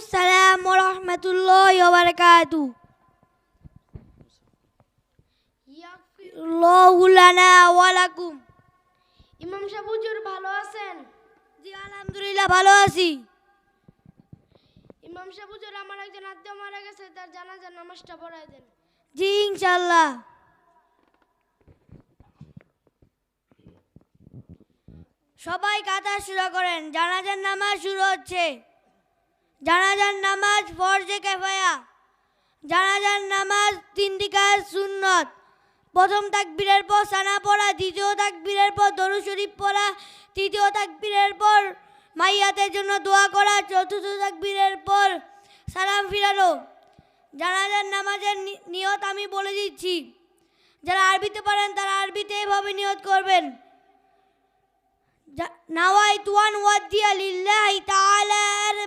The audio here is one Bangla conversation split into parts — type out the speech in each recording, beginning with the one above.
السلام ورحمة الله وبركاته يغفر الله لنا ولكم ইমাম ভালো আছেন? জি আলহামদুলিল্লাহ ভালো আছি। ইমাম আমার একজন আত্মীয় মারা গেছে তার জানাজার নামাজটা পড়ায় দেন। জি ইনশাআল্লাহ। সবাই কাতা শুরু করেন জানাজার নামাজ শুরু হচ্ছে। জানাজার নামাজ ফরজে কেফায়া। জানাজার নামাজ তিন দিকার সুন্নত। প্রথম তাকবীরের পর সানা পড়া, দ্বিতীয় তাকবীরের পর দরু শরীফ পড়া, তৃতীয় তাকবীরের পর মাইয়াতের জন্য দোয়া করা, চতুর্থ তাকবীরের পর সালাম ফিরানো। জানাজার নামাজের নিয়ত আমি বলে দিচ্ছি, যারা আরবিতে পারেন তারা আরবিতে এভাবে নিয়ত করবেন। নাওয়াই তুয়ান ওয়াদিয়া লিল্লাহি তাআলা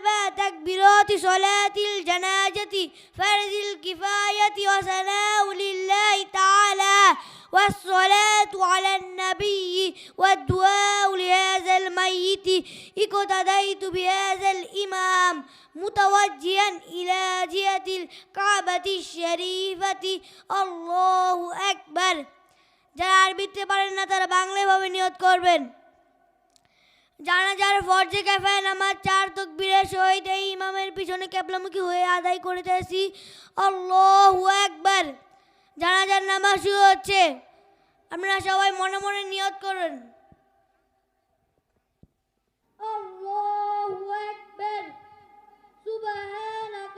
أربع تكبيرات صلاة الجنازة فرض الكفاية وثناء لله تعالى والصلاة على النبي والدعاء لهذا الميت اقتديت بهذا الإمام متوجها إلى جهة الكعبة الشريفة الله أكبر যারা আরবিতে পারেন না তারা বাংলাভাবে নিয়ত করবেন জানাজার ফরজে ক্যাফায় নামাজ চার তকবীরের সহিত এই ইমামের পিছনে ক্যাবলামুখী হয়ে আদায় করিতেছি। আল্লাহু একবার জানাজার নামাজ শুরু হচ্ছে। আপনারা সবাই মনে মনে নিয়ত করুন। আল্লাহু একবার সুবহানাক